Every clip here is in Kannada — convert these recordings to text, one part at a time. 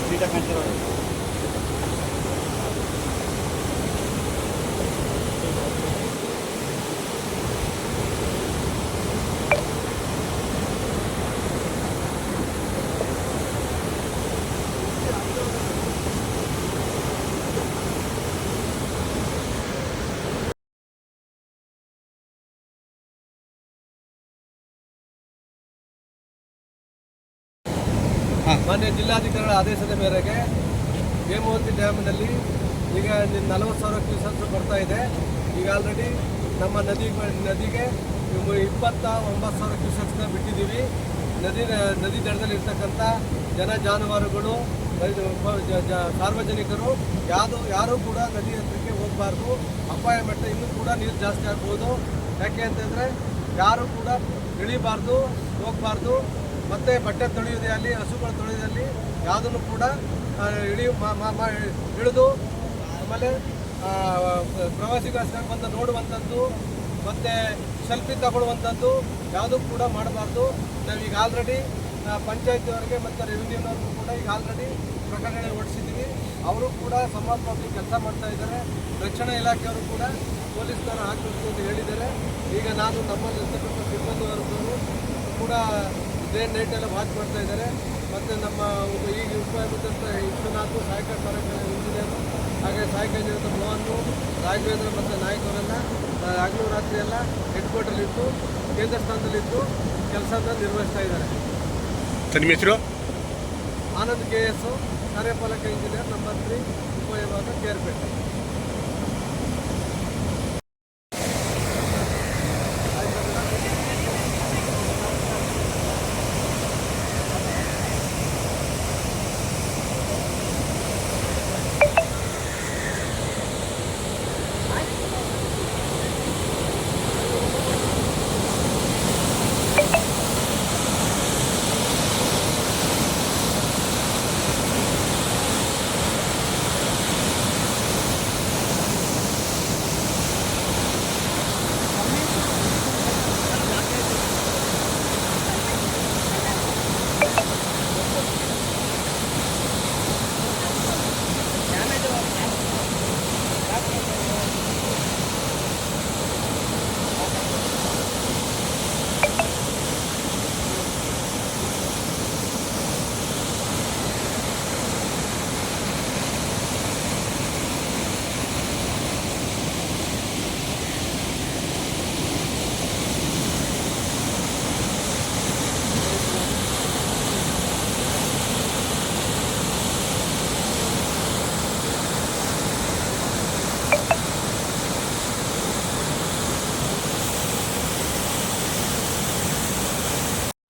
দুইটা কাটতে পারবে ಮಾನ್ಯ ಜಿಲ್ಲಾಧಿಕಾರಿಗಳ ಆದೇಶದ ಮೇರೆಗೆ ಹೇಮಾವತಿ ಡ್ಯಾಮ್ನಲ್ಲಿ ಈಗ ನಲವತ್ತು ಸಾವಿರ ಕ್ಯೂಸೆಕ್ಸ್ ಬರ್ತಾ ಇದೆ. ಈಗ ಆಲ್ರೆಡಿ ನಮ್ಮ ನದಿ ನದಿಗೆ ಇಪ್ಪತ್ತ ಒಂಬತ್ತು ಸಾವಿರ ಕ್ಯೂಸೆಕ್ಸ್ನ ಬಿಟ್ಟಿದ್ದೀವಿ. ನದಿ ನದಿ ದಡದಲ್ಲಿರ್ತಕ್ಕಂಥ ಜನ ಜಾನುವಾರುಗಳು ಸಾರ್ವಜನಿಕರು, ಯಾವುದು, ಯಾರೂ ಕೂಡ ನದಿ ಹತ್ತಿರಕ್ಕೆ ಹೋಗಬಾರ್ದು. ಅಪಾಯ ಮಟ್ಟ ಇನ್ನೂ ಕೂಡ ನೀರು ಜಾಸ್ತಿ ಆಗ್ಬೋದು. ಯಾಕೆ ಅಂತಂದರೆ ಯಾರೂ ಕೂಡ ಇಳಿಬಾರ್ದು, ಹೋಗಬಾರ್ದು. ಮತ್ತು ಬಟ್ಟೆ ತೊಳೆಯೋದೇ ಆಗಲಿ ಹಸುಗಳು ತೊಳೆಯೋದಲ್ಲಿ ಯಾವುದನ್ನು ಕೂಡ ಆ, ಇಳಿ ಮ- ಮ- ಮ- ಇಳಿದು ಆಮೇಲೆ ಪ್ರವಾಸಿಗರು ಬಂದು ನೋಡುವಂಥದ್ದು ಮತ್ತು ಸೆಲ್ಫಿ ತಗೊಳ್ಳುವಂಥದ್ದು ಯಾವುದೂ ಕೂಡ ಮಾಡಬಾರ್ದು. ನಾವೀಗ ಆಲ್ರೆಡಿ ಪಂಚಾಯತಿಯವರಿಗೆ ಮತ್ತು ರೆವಿನ್ಯೂನವ್ರಿಗೂ ಕೂಡ ಈಗ ಆಲ್ರೆಡಿ ಪ್ರಕಟಣೆ ಹೊಡಿಸಿದ್ದೀವಿ. ಅವರು ಕೂಡ ಸಮರ್ಪಕವಾಗಿ ಕೆಲಸ ಮಾಡ್ತಾ ಇದ್ದಾರೆ. ರಕ್ಷಣಾ ಇಲಾಖೆಯವರು ಕೂಡ ಪೊಲೀಸ್ನವರು ಹಾಕಬೇಕು ಅಂತ ಹೇಳಿದ್ದಾರೆ. ಈಗ ನಾನು ನಮ್ಮಲ್ಲಿ ಜೊತೆ ಸಿಬ್ಬಂದಿ ವರ್ಗದವರು ಕೂಡ ಡೇ ನೈಟ್ ಎಲ್ಲ ವಾಚ್ ಮಾಡ್ತಾ ಇದ್ದಾರೆ. ಮತ್ತು ನಮ್ಮ ಈಗ ಉಪಯೋಗಿಸಿದಂಥ ವಿಶ್ವನಾಥ್ ಸಹಾಯಕ ಕಾರ್ಯಕ್ರಮ ಇಂಜಿನಿಯರು ಹಾಗೆ ಸಹಾಯಕ ಇಂಜಿನಿಯರ್ ಮೋಹನ್ ರಾಘವೇಂದ್ರ ಮತ್ತು ನಾಯಕವರೆಲ್ಲ ಅವರೆಲ್ಲ ಹಗಲು ರಾತ್ರಿ ಎಲ್ಲ ಹೆಡ್ ಕ್ವಾರ್ಟರ್ಲಿದ್ದು ಕೇಂದ್ರ ಸ್ಥಾನದಲ್ಲಿದ್ದು ಕೆಲಸನ ನಿರ್ವಹಿಸ್ತಾ ಇದ್ದಾರೆ. ಸರ್ ನಿಮ್ಮ ಹೆಸರು? ಆನಂದ್ ಕೆ ಎಸ್ ಕಾರ್ಯಪಾಲಕ ಇಂಜಿನಿಯರ್ ನಂಬರ್ ತ್ರೀ ಉಪವಿಭಾಗ ಕೇರ್ಪೇಟೆ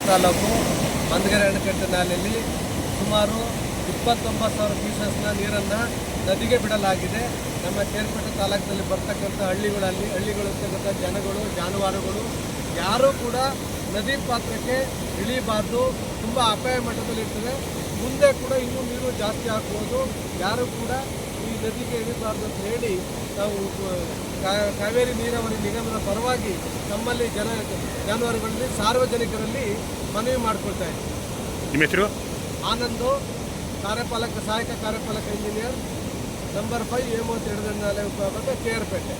ತಾಲೂಕು ಮಂದಗೆರೆ ನಾಲೆಯಲ್ಲಿ ಸುಮಾರು ಇಪ್ಪತ್ತೊಂಬತ್ತು ಸಾವಿರ ಕ್ಯೂಸಸ್ನ ನೀರನ್ನು ನದಿಗೆ ಬಿಡಲಾಗಿದೆ. ನಮ್ಮ ಸೇರ್ಪಟ್ಟ ತಾಲೂಕಿನಲ್ಲಿ ಬರ್ತಕ್ಕಂಥ ಹಳ್ಳಿಗಳಲ್ಲಿ ಹಳ್ಳಿಗಳಿರ್ತಕ್ಕಂಥ ಜನಗಳು, ಜಾನುವಾರುಗಳು, ಯಾರೂ ಕೂಡ ನದಿ ಪಾತ್ರಕ್ಕೆ ಇಳಿಬಾರ್ದು. ತುಂಬ ಅಪಾಯ ಮಟ್ಟದಲ್ಲಿರ್ತದೆ. ಮುಂದೆ ಕೂಡ ಇನ್ನೂ ನೀರು ಜಾಸ್ತಿ ಆಗ್ಬೋದು ಯಾರು ಕೂಡ ಈ ನದಿಗೆ ಇಳಿಬಾರ್ದು ಅಂತ ಹೇಳಿ ನಾವು ಕಾವೇರಿ ನೀರಾವರಿ ನಿಗಮದ ಪರವಾಗಿ ನಮ್ಮಲ್ಲಿ ಜನ ಜಾನುವಾರುಗಳಲ್ಲಿ ಸಾರ್ವಜನಿಕರಲ್ಲಿ ಮನವಿ ಮಾಡಿಕೊಳ್ತಾ ಇದ್ದೀವಿ ನಿಮ್ಮ ಹೆಸರು? ಆನಂದು ಕಾರ್ಯಪಾಲಕ ಸಹಾಯಕ ಕಾರ್ಯಪಾಲಕ ಇಂಜಿನಿಯರ್ ನಂಬರ್ ಫೈವ್ ಎ ಮೂವತ್ತೆರಡು ವಿಭಾಗ ಕೆ ಆರ್ ಪೇಟೆ.